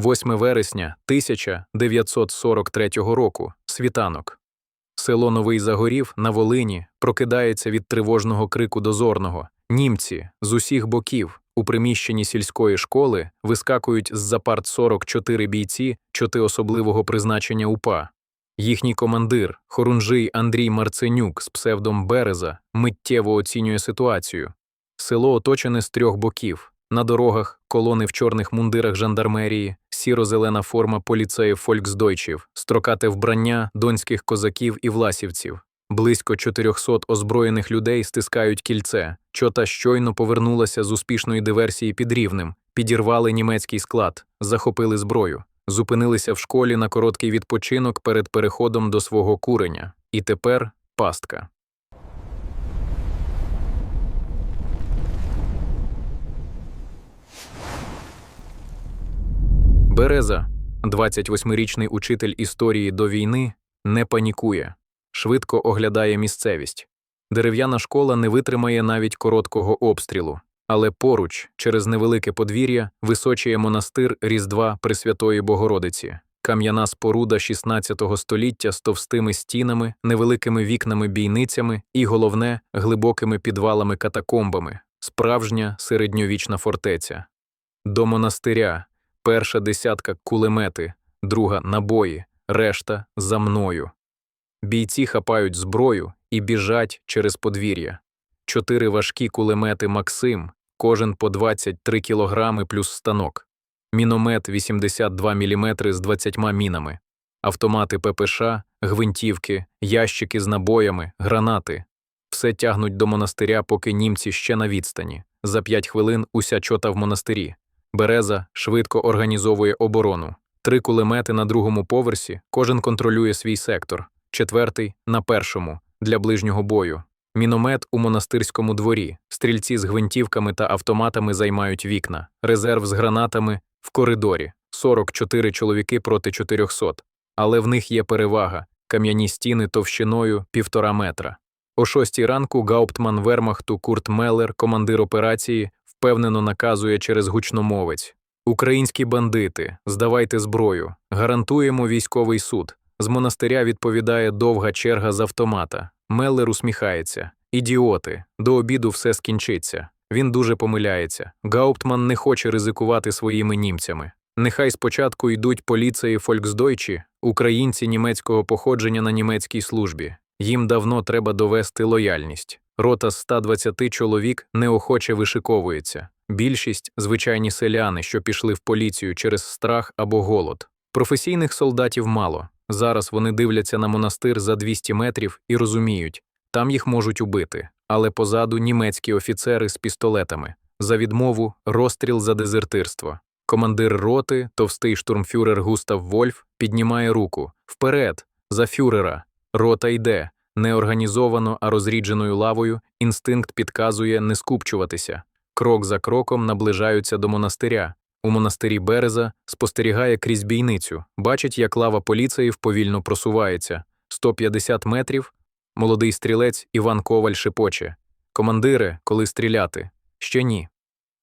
8 вересня 1943 року. Світанок. Село Новий Загорів на Волині прокидається від тривожного крику дозорного. Німці з усіх боків у приміщенні сільської школи вискакують з-за парт 44 бійці чоти особливого призначення УПА. Їхній командир, хорунжий Андрій Марценюк з псевдом Береза, миттєво оцінює ситуацію. Село оточене з трьох боків. На дорогах колони в чорних мундирах жандармерії, сіро-зелена форма поліцеїв фольксдойчів, строкате вбрання донських козаків і власівців. Близько 400 озброєних людей стискають кільце. Чота щойно повернулася з успішної диверсії під Рівнем, підірвали німецький склад, захопили зброю, зупинилися в школі на короткий відпочинок перед переходом до свого куреня. І тепер пастка. Береза, 28-річний учитель історії до війни, не панікує, швидко оглядає місцевість. Дерев'яна школа не витримає навіть короткого обстрілу, але поруч, через невелике подвір'я, височує монастир Різдва Пресвятої Богородиці, кам'яна споруда 16 століття з товстими стінами, невеликими вікнами-бійницями і, головне, глибокими підвалами-катакомбами, справжня середньовічна фортеця. До монастиря перша десятка кулемети, друга набої, решта за мною. Бійці хапають зброю і біжать через подвір'я. Чотири важкі кулемети Максим, кожен по 23 кілограми плюс станок. Міномет 82 мм з 20 мінами. Автомати ППШ, гвинтівки, ящики з набоями, гранати. Все тягнуть до монастиря, поки німці ще на відстані. За п'ять хвилин уся чота в монастирі. Береза швидко організовує оборону. Три кулемети на другому поверсі, кожен контролює свій сектор, четвертий на першому для ближнього бою. Міномет у монастирському дворі, стрільці з гвинтівками та автоматами займають вікна, резерв з гранатами в коридорі 44 чоловіки проти 400. Але в них є перевага кам'яні стіни товщиною півтора метра. О шостій ранку гауптман Вермахту Курт Меллер, командир операції, впевнено наказує через гучномовець Українські бандити, здавайте зброю, гарантуємо військовий суд. З монастиря відповідає довга черга з автомата. Меллер усміхається. Ідіоти, до обіду все скінчиться. Він дуже помиляється. Гауптман не хоче ризикувати своїми німцями. Нехай спочатку йдуть поліцеї Фольксдойчі, українці німецького походження на німецькій службі. Їм давно треба довести лояльність. Рота з 120 чоловік неохоче вишиковується. Більшість звичайні селяни, що пішли в поліцію через страх або голод. Професійних солдатів мало. Зараз вони дивляться на монастир за 200 метрів і розуміють, там їх можуть убити, але позаду німецькі офіцери з пістолетами. За відмову розстріл за дезертирство. Командир роти, товстий штурмфюрер Густав Вольф, піднімає руку вперед, за фюрера. Рота йде. Неорганізовано, а розрідженою лавою інстинкт підказує не скупчуватися. Крок за кроком наближаються до монастиря. У монастирі Береза спостерігає крізь бійницю, бачить, як лава поліцеїв повільно просувається. 150 метрів. Молодий стрілець Іван Коваль шепоче. Командире, коли стріляти? Ще ні.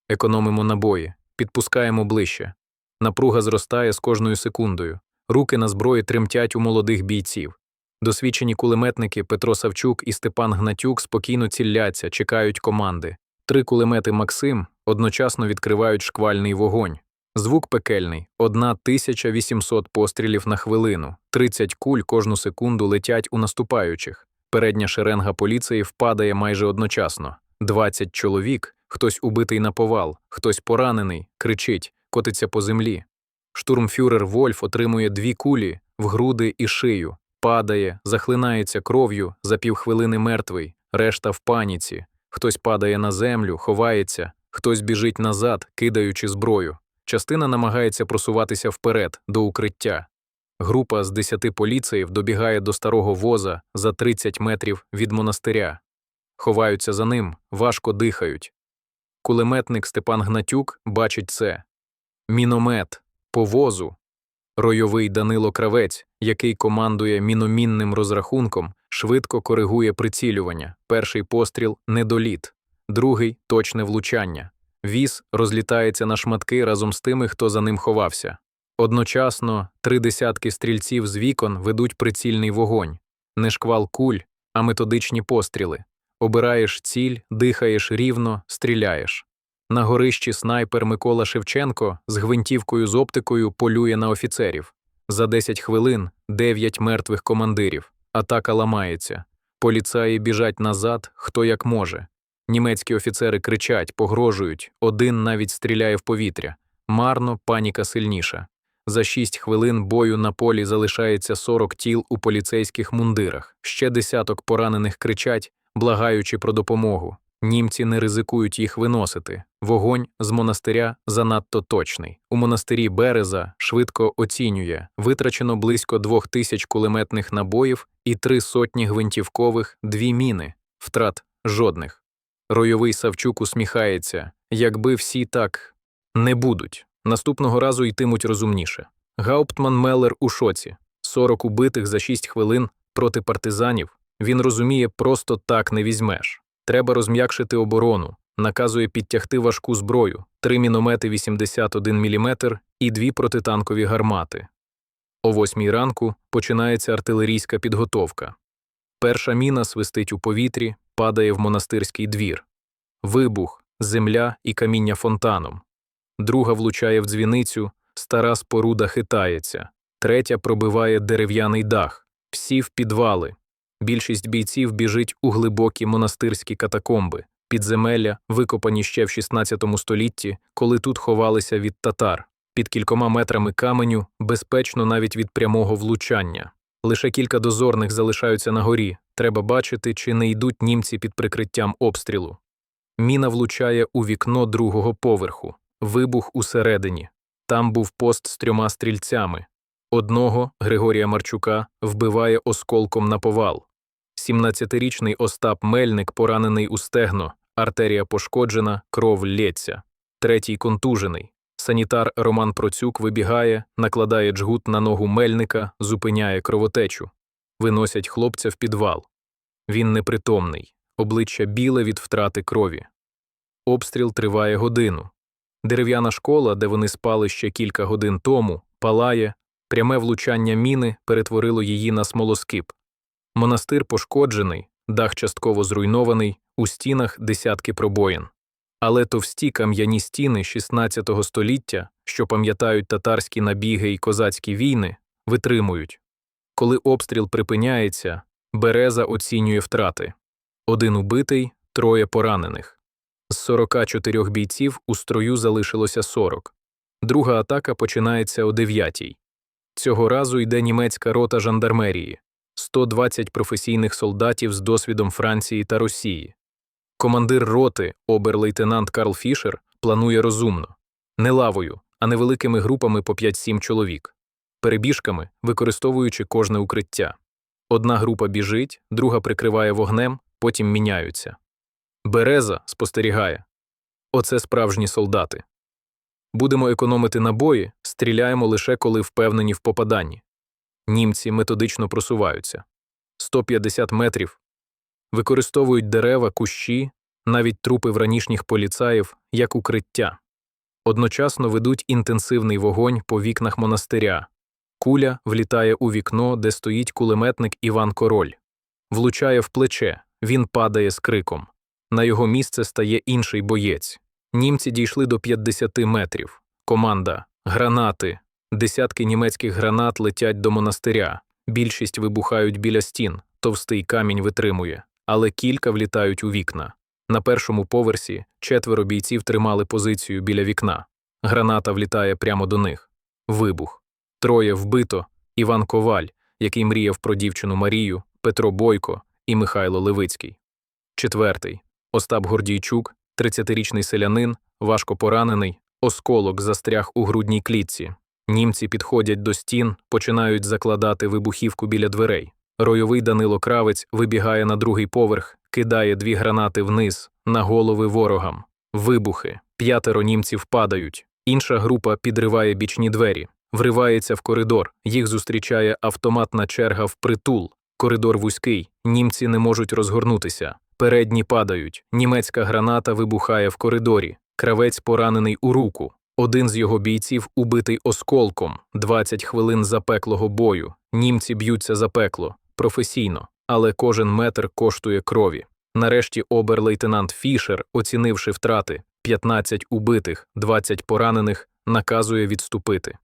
Економимо набої, підпускаємо ближче. Напруга зростає з кожною секундою. Руки на зброї тремтять у молодих бійців. Досвідчені кулеметники Петро Савчук і Степан Гнатюк спокійно цілляться, чекають команди. Три кулемети Максим одночасно відкривають шквальний вогонь. Звук пекельний 1800 пострілів на хвилину, 30 куль кожну секунду летять у наступаючих. Передня шеренга поліції впадає майже одночасно. 20 чоловік, хтось убитий на повал, хтось поранений, кричить, котиться по землі. Штурмфюрер Вольф отримує дві кулі в груди і шию, падає, захлинається кров'ю за півхвилини мертвий, решта в паніці. Хтось падає на землю, ховається, хтось біжить назад, кидаючи зброю. Частина намагається просуватися вперед, до укриття. Група з десяти поліцеїв добігає до старого воза за 30 метрів від монастиря. Ховаються за ним, важко дихають. Кулеметник Степан Гнатюк бачить це. Міномет, по возу. Ройовий Данило Кравець, який командує міномінним розрахунком, швидко коригує прицілювання. Перший постріл недоліт, другий точне влучання. Віз розлітається на шматки разом з тими, хто за ним ховався. Одночасно три десятки стрільців з вікон ведуть прицільний вогонь, не шквал куль, а методичні постріли. Обираєш ціль, дихаєш рівно, стріляєш. На горищі снайпер Микола Шевченко з гвинтівкою з оптикою полює на офіцерів. За 10 хвилин 9 мертвих командирів. Атака ламається. Поліцаї біжать назад, хто як може. Німецькі офіцери кричать, погрожують, один навіть стріляє в повітря. Марно, паніка сильніша. За 6 хвилин бою на полі залишається 40 тіл у поліцейських мундирах. Ще десяток поранених кричать, благаючи про допомогу. Німці не ризикують їх виносити. Вогонь з монастиря занадто точний. У монастирі Береза швидко оцінює витрачено близько двох тисяч кулеметних набоїв і три сотні гвинтівкових, дві міни, втрат жодних. Ройовий Савчук усміхається якби всі так не будуть. Наступного разу йтимуть розумніше. Гауптман Меллер у шоці 40 убитих за 6 хвилин проти партизанів. Він розуміє, просто так не візьмеш. Треба розм'якшити оборону, наказує підтягти важку зброю, три міномети 81 мм і дві протитанкові гармати. О восьмій ранку починається артилерійська підготовка. Перша міна свистить у повітрі, падає в монастирський двір. Вибух, земля і каміння фонтаном. Друга влучає в дзвіницю, стара споруда хитається, третя пробиває дерев'яний дах, всі в підвали. Більшість бійців біжить у глибокі монастирські катакомби, підземелля, викопані ще в 16 столітті, коли тут ховалися від татар. Під кількома метрами каменю безпечно навіть від прямого влучання. Лише кілька дозорних залишаються на горі. Треба бачити, чи не йдуть німці під прикриттям обстрілу. Міна влучає у вікно другого поверху. Вибух усередині. Там був пост з трьома стрільцями. Одного Григорія Марчука вбиває осколком на повал. 17-річний Остап Мельник поранений у стегно, артерія пошкоджена, кров лється. Третій контужений. Санітар Роман Процюк вибігає, накладає джгут на ногу мельника, зупиняє кровотечу. Виносять хлопця в підвал. Він непритомний, обличчя біле від втрати крові. Обстріл триває годину. Дерев'яна школа, де вони спали ще кілька годин тому, палає, пряме влучання міни перетворило її на смолоскип. Монастир пошкоджений, дах частково зруйнований, у стінах десятки пробоїн. Але товсті кам'яні стіни 16 століття, що пам'ятають татарські набіги і козацькі війни, витримують. Коли обстріл припиняється, береза оцінює втрати один убитий, троє поранених. З 44 бійців у строю залишилося 40. Друга атака починається о 9 Цього разу йде німецька рота жандармерії 120 професійних солдатів з досвідом Франції та Росії. Командир роти, обер-лейтенант Карл Фішер, планує розумно не лавою, а невеликими групами по 5-7 чоловік, перебіжками, використовуючи кожне укриття. Одна група біжить, друга прикриває вогнем, потім міняються. Береза спостерігає оце справжні солдати. Будемо економити набої, стріляємо лише коли впевнені в попаданні. Німці методично просуваються 150 метрів, використовують дерева, кущі, навіть трупи вранішніх поліцаїв як укриття. Одночасно ведуть інтенсивний вогонь по вікнах монастиря. Куля влітає у вікно, де стоїть кулеметник Іван Король, влучає в плече, він падає з криком. На його місце стає інший боєць. Німці дійшли до 50 метрів. Команда, гранати, десятки німецьких гранат летять до монастиря. Більшість вибухають біля стін, товстий камінь витримує, але кілька влітають у вікна. На першому поверсі четверо бійців тримали позицію біля вікна. Граната влітає прямо до них. Вибух. Троє вбито Іван Коваль, який мріяв про дівчину Марію, Петро Бойко і Михайло Левицький. Четвертий Остап Гордійчук, 30-річний селянин, важко поранений, осколок застряг у грудній клітці. Німці підходять до стін, починають закладати вибухівку біля дверей. Ройовий Данило Кравець вибігає на другий поверх, кидає дві гранати вниз, на голови ворогам. Вибухи. П'ятеро німців падають. Інша група підриває бічні двері, вривається в коридор. Їх зустрічає автоматна черга в притул. Коридор вузький, німці не можуть розгорнутися. Передні падають. Німецька граната вибухає в коридорі. Кравець поранений у руку. Один з його бійців убитий осколком, 20 хвилин запеклого бою. Німці б'ються за пекло, професійно, але кожен метр коштує крові. Нарешті обер-лейтенант Фішер, оцінивши втрати 15 убитих, 20 поранених, наказує відступити.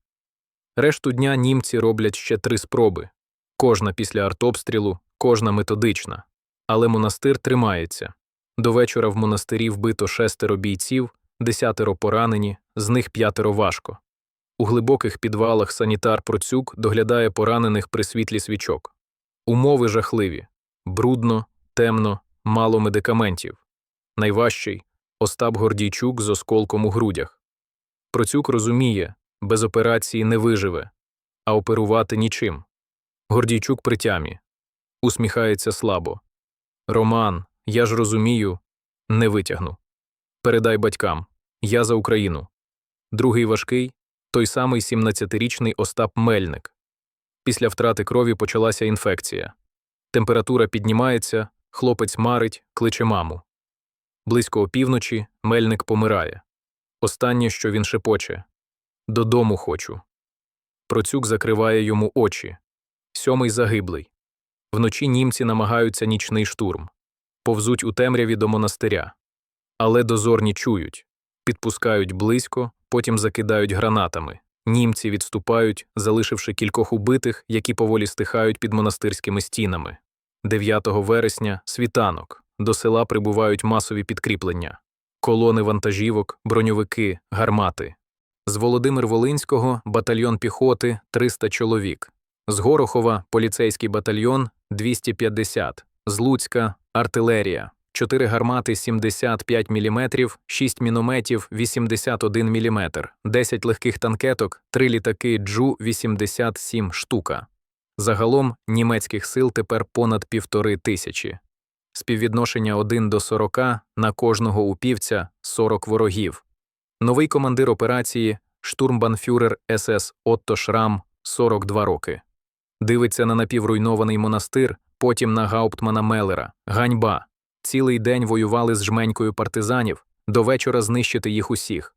Решту дня німці роблять ще три спроби кожна після артобстрілу, кожна методична. Але монастир тримається. До вечора в монастирі вбито шестеро бійців, десятеро поранені, з них п'ятеро важко. У глибоких підвалах санітар Процюк доглядає поранених при світлі свічок. Умови жахливі брудно, темно, мало медикаментів. Найважчий Остап Гордійчук з осколком у грудях. Процюк розуміє, без операції не виживе, а оперувати нічим. Гордійчук при тямі. Усміхається слабо. Роман, я ж розумію, не витягну. Передай батькам. Я за Україну. Другий важкий той самий 17-річний Остап Мельник. Після втрати крові почалася інфекція. Температура піднімається, хлопець марить, кличе маму. Близько опівночі мельник помирає. Останнє, що він шепоче Додому хочу. Процюк закриває йому очі. Сьомий загиблий. Вночі німці намагаються нічний штурм, повзуть у темряві до монастиря. Але дозорні чують, підпускають близько, потім закидають гранатами. Німці відступають, залишивши кількох убитих, які поволі стихають під монастирськими стінами. 9 вересня світанок. До села прибувають масові підкріплення, колони вантажівок, броньовики, гармати. З Володимир Волинського батальйон піхоти 300 чоловік. З Горохова поліцейський батальйон 250, з Луцька артилерія, 4 гармати 75 мм, 6 мінометів 81 мм, 10 легких танкеток, 3 літаки Джу 87 штука. Загалом німецьких сил тепер понад півтори тисячі. Співвідношення 1 до 40 на кожного упівця 40 ворогів. Новий командир операції штурмбанфюрер СС Отто Шрам 42 роки. Дивиться на напівруйнований монастир, потім на гауптмана Меллера. Ганьба. Цілий день воювали з жменькою партизанів, до вечора знищити їх усіх.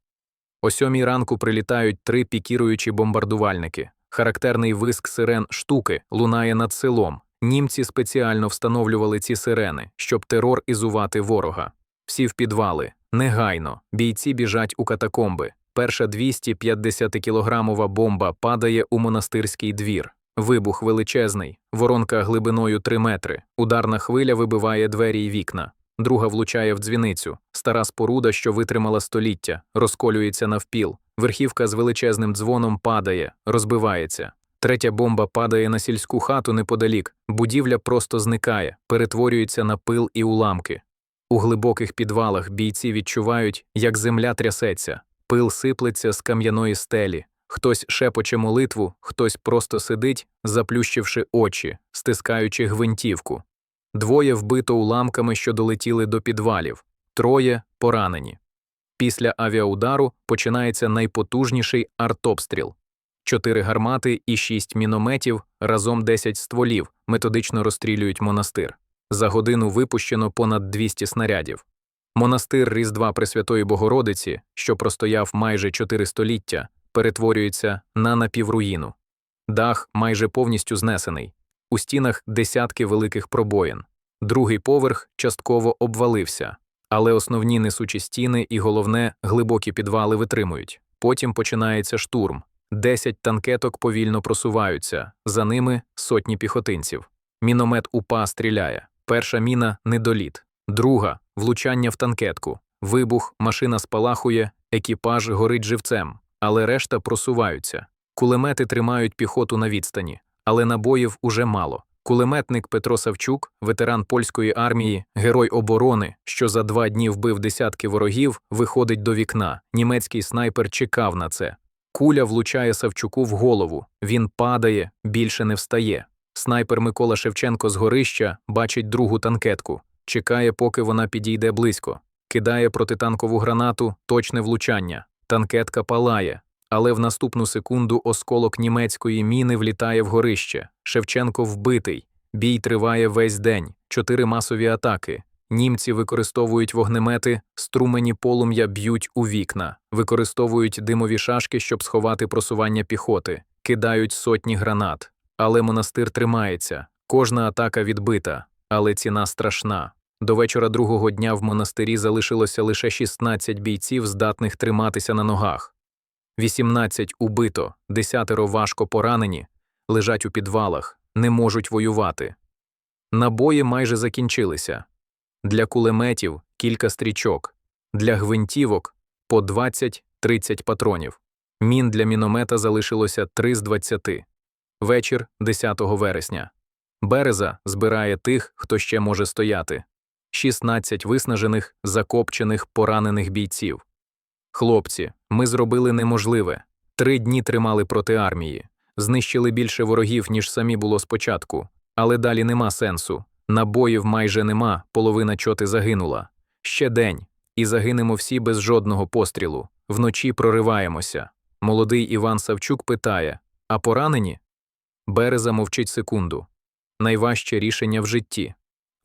О сьомій ранку прилітають три пікіруючі бомбардувальники. Характерний виск сирен штуки лунає над селом. Німці спеціально встановлювали ці сирени, щоб терор ізувати ворога. Всі в підвали, негайно, бійці біжать у катакомби. Перша 250-кілограмова бомба падає у монастирський двір. Вибух величезний, воронка глибиною 3 метри, ударна хвиля вибиває двері й вікна. Друга влучає в дзвіницю. Стара споруда, що витримала століття, розколюється навпіл. Верхівка з величезним дзвоном падає, розбивається. Третя бомба падає на сільську хату неподалік, будівля просто зникає, перетворюється на пил і уламки. У глибоких підвалах бійці відчувають, як земля трясеться, пил сиплеться з кам'яної стелі, хтось шепоче молитву, хтось просто сидить, заплющивши очі, стискаючи гвинтівку. Двоє вбито уламками, що долетіли до підвалів, троє поранені. Після авіаудару починається найпотужніший артобстріл. Чотири гармати і шість мінометів, разом 10 стволів, методично розстрілюють монастир. За годину випущено понад 200 снарядів. Монастир Різдва Пресвятої Богородиці, що простояв майже чотири століття, перетворюється на напівруїну. Дах майже повністю знесений, у стінах десятки великих пробоїн. Другий поверх частково обвалився, але основні несучі стіни і головне глибокі підвали витримують. Потім починається штурм. Десять танкеток повільно просуваються, за ними сотні піхотинців. Міномет упа стріляє. Перша міна недоліт, друга влучання в танкетку. Вибух, машина спалахує, екіпаж горить живцем, але решта просуваються. Кулемети тримають піхоту на відстані, але набоїв уже мало. Кулеметник Петро Савчук, ветеран польської армії, герой оборони, що за два дні вбив десятки ворогів, виходить до вікна. Німецький снайпер чекав на це. Куля влучає Савчуку в голову. Він падає, більше не встає. Снайпер Микола Шевченко з горища бачить другу танкетку, чекає, поки вона підійде близько, кидає протитанкову гранату, точне влучання. Танкетка палає, але в наступну секунду осколок німецької міни влітає в горище. Шевченко вбитий. Бій триває весь день, чотири масові атаки. Німці використовують вогнемети, струмені полум'я б'ють у вікна, використовують димові шашки, щоб сховати просування піхоти, кидають сотні гранат. Але монастир тримається. Кожна атака відбита, але ціна страшна. До вечора другого дня в монастирі залишилося лише 16 бійців, здатних триматися на ногах. 18 убито, десятеро важко поранені, лежать у підвалах, не можуть воювати. Набої майже закінчилися. Для кулеметів кілька стрічок, для гвинтівок по 20-30 патронів. Мін для міномета залишилося 3 з 20. Вечір 10 вересня. Береза збирає тих, хто ще може стояти. 16 виснажених, закопчених, поранених бійців. Хлопці, ми зробили неможливе. Три дні тримали проти армії, знищили більше ворогів, ніж самі було спочатку, але далі нема сенсу. Набоїв майже нема, половина чоти загинула. Ще день, і загинемо всі без жодного пострілу. Вночі прориваємося. Молодий Іван Савчук питає: А поранені? Береза мовчить секунду. Найважче рішення в житті.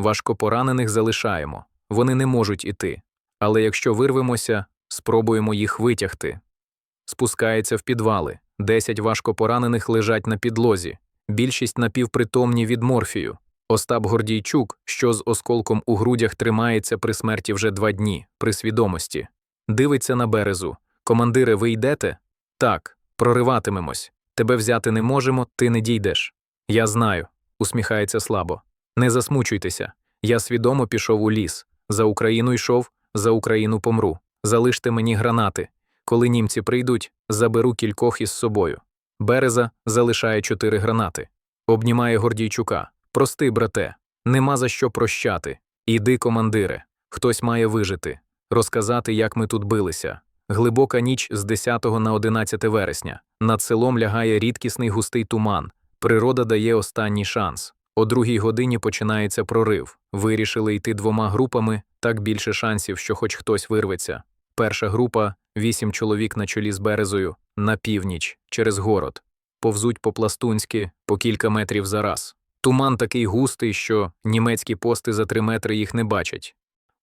Важко поранених залишаємо. Вони не можуть іти. Але якщо вирвемося, спробуємо їх витягти. Спускається в підвали. Десять важко поранених лежать на підлозі. Більшість напівпритомні від морфію. Остап Гордійчук, що з осколком у грудях тримається при смерті вже два дні, при свідомості. Дивиться на березу. Командире, ви йдете? Так, прориватимемось. Тебе взяти не можемо, ти не дійдеш. Я знаю, усміхається слабо. Не засмучуйтеся. Я свідомо пішов у ліс. За Україну йшов, за Україну помру. Залиште мені гранати. Коли німці прийдуть, заберу кількох із собою. Береза залишає чотири гранати. Обнімає Гордійчука. Прости, брате, нема за що прощати. Іди, командире, хтось має вижити, розказати, як ми тут билися. Глибока ніч з 10 на 11 вересня. Над селом лягає рідкісний густий туман. Природа дає останній шанс. О другій годині починається прорив. Вирішили йти двома групами, так більше шансів, що хоч хтось вирветься. Перша група вісім чоловік на чолі з березою, на північ, через город. Повзуть по-пластунськи, по кілька метрів за раз. Туман такий густий, що німецькі пости за три метри їх не бачать.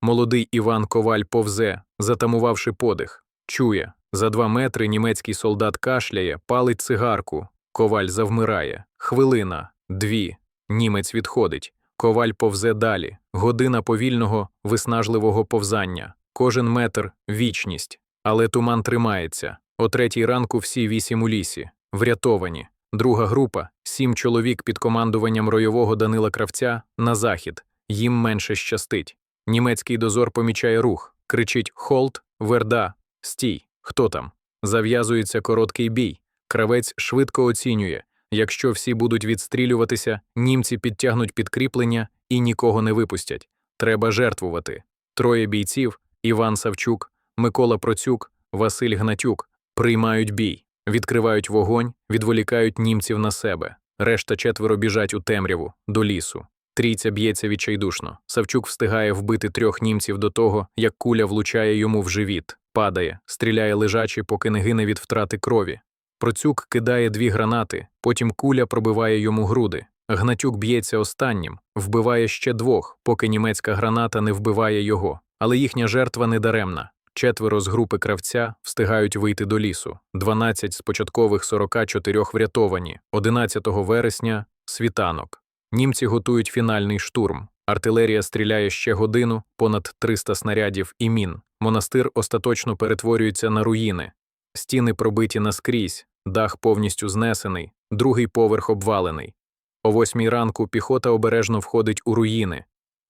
Молодий Іван Коваль повзе, затамувавши подих. Чує за два метри німецький солдат кашляє, палить цигарку. Коваль завмирає. Хвилина, дві. Німець відходить. Коваль повзе далі. Година повільного, виснажливого повзання. Кожен метр вічність. Але туман тримається. О третій ранку всі вісім у лісі. Врятовані. Друга група сім чоловік під командуванням ройового Данила Кравця на захід. Їм менше щастить. Німецький дозор помічає рух, кричить Холт, Верда, стій. Хто там? Зав'язується короткий бій. Кравець швидко оцінює якщо всі будуть відстрілюватися, німці підтягнуть підкріплення і нікого не випустять. Треба жертвувати. Троє бійців Іван Савчук, Микола Процюк, Василь Гнатюк приймають бій, відкривають вогонь, відволікають німців на себе. Решта четверо біжать у темряву, до лісу. Трійця б'ється відчайдушно. Савчук встигає вбити трьох німців до того, як куля влучає йому в живіт, падає, стріляє лежачи, поки не гине від втрати крові. Процюк кидає дві гранати, потім куля пробиває йому груди. Гнатюк б'ється останнім, вбиває ще двох, поки німецька граната не вбиває його. Але їхня жертва недаремна. Четверо з групи кравця встигають вийти до лісу. 12 з початкових 44 врятовані. 11 вересня світанок. Німці готують фінальний штурм. Артилерія стріляє ще годину, понад 300 снарядів і мін. Монастир остаточно перетворюється на руїни. Стіни пробиті наскрізь, дах повністю знесений, другий поверх обвалений. О восьмій ранку піхота обережно входить у руїни.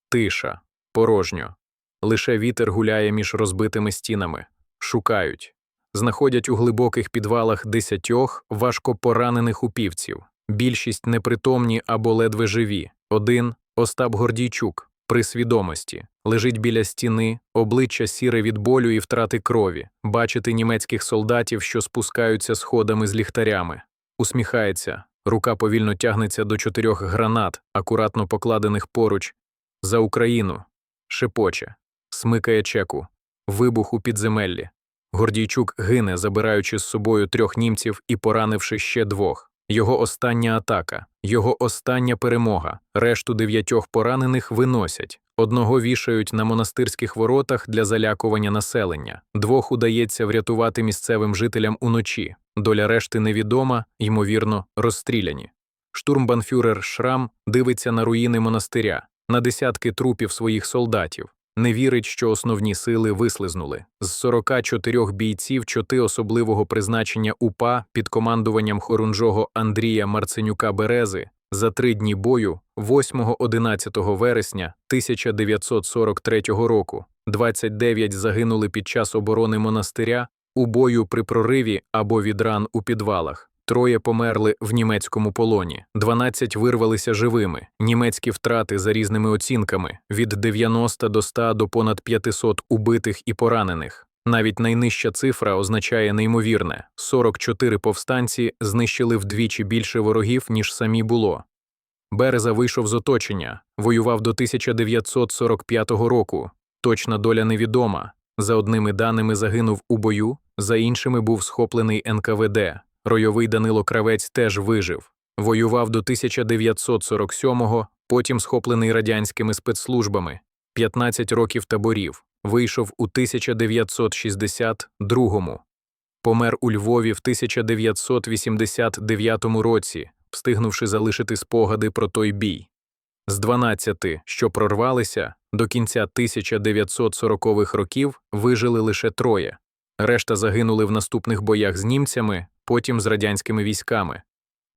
Тиша, порожньо. Лише вітер гуляє між розбитими стінами. Шукають. Знаходять у глибоких підвалах десятьох важко поранених упівців. Більшість непритомні або ледве живі. Один Остап Гордійчук, при свідомості, лежить біля стіни, обличчя сіре від болю і втрати крові, бачити німецьких солдатів, що спускаються сходами з ліхтарями. Усміхається, рука повільно тягнеться до чотирьох гранат, акуратно покладених поруч. За Україну. Шепоче, смикає чеку, вибух у підземеллі. Гордійчук гине, забираючи з собою трьох німців і поранивши ще двох. Його остання атака, його остання перемога. Решту дев'ятьох поранених виносять, Одного вішають на монастирських воротах для залякування населення, двох удається врятувати місцевим жителям уночі. Доля решти невідома, ймовірно, розстріляні. Штурмбанфюрер Шрам дивиться на руїни монастиря, на десятки трупів своїх солдатів. Не вірить, що основні сили вислизнули. З 44 бійців чоти особливого призначення УПА під командуванням хорунжого Андрія Марценюка Берези за три дні бою 8-11 вересня 1943 року 29 загинули під час оборони монастиря у бою при прориві або від ран у підвалах. Троє померли в німецькому полоні, 12 вирвалися живими. Німецькі втрати за різними оцінками від 90 до 100 до понад 500 убитих і поранених. Навіть найнижча цифра означає неймовірне: 44 повстанці знищили вдвічі більше ворогів, ніж самі було. Береза вийшов з оточення, воював до 1945 року. Точна доля невідома. За одними даними загинув у бою, за іншими був схоплений НКВД. Ройовий Данило Кравець теж вижив. Воював до 1947-го, потім схоплений радянськими спецслужбами, 15 років таборів, вийшов у 1962-му. Помер у Львові в 1989 році, встигнувши залишити спогади про той бій. З 12, що прорвалися, до кінця 1940-х років вижили лише троє. Решта загинули в наступних боях з німцями, потім з радянськими військами.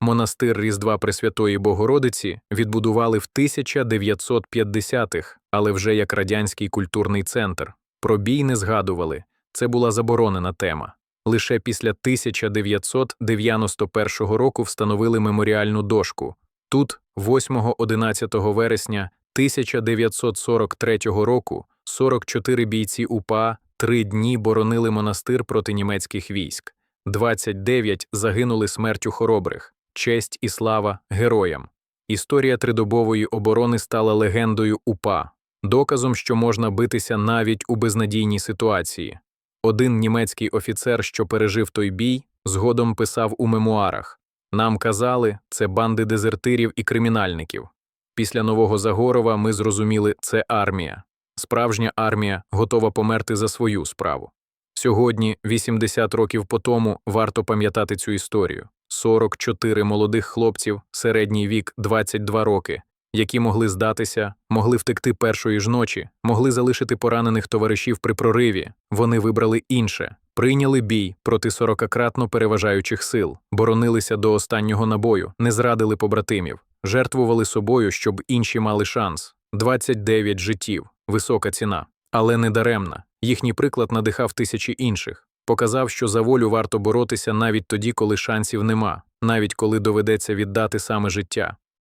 Монастир Різдва Пресвятої Богородиці відбудували в 1950-х, але вже як радянський культурний центр. Про бій не згадували, це була заборонена тема. Лише після 1991 року встановили меморіальну дошку. Тут, 8-11 вересня 1943 року, 44 бійці УПА три дні боронили монастир проти німецьких військ. 29 загинули смертю хоробрих, честь і слава героям. Історія тридобової оборони стала легендою УПА, доказом, що можна битися навіть у безнадійній ситуації. Один німецький офіцер, що пережив той бій, згодом писав у мемуарах Нам казали, це банди дезертирів і кримінальників. Після Нового Загорова ми зрозуміли, це армія. Справжня армія готова померти за свою справу. Сьогодні, 80 років по тому, варто пам'ятати цю історію. 44 молодих хлопців, середній вік 22 роки, які могли здатися, могли втекти першої ж ночі, могли залишити поранених товаришів при прориві. Вони вибрали інше, прийняли бій проти 40-кратно переважаючих сил, боронилися до останнього набою, не зрадили побратимів, жертвували собою, щоб інші мали шанс. 29 життів, висока ціна, але не даремна. Їхній приклад надихав тисячі інших, показав, що за волю варто боротися навіть тоді, коли шансів нема, навіть коли доведеться віддати саме життя.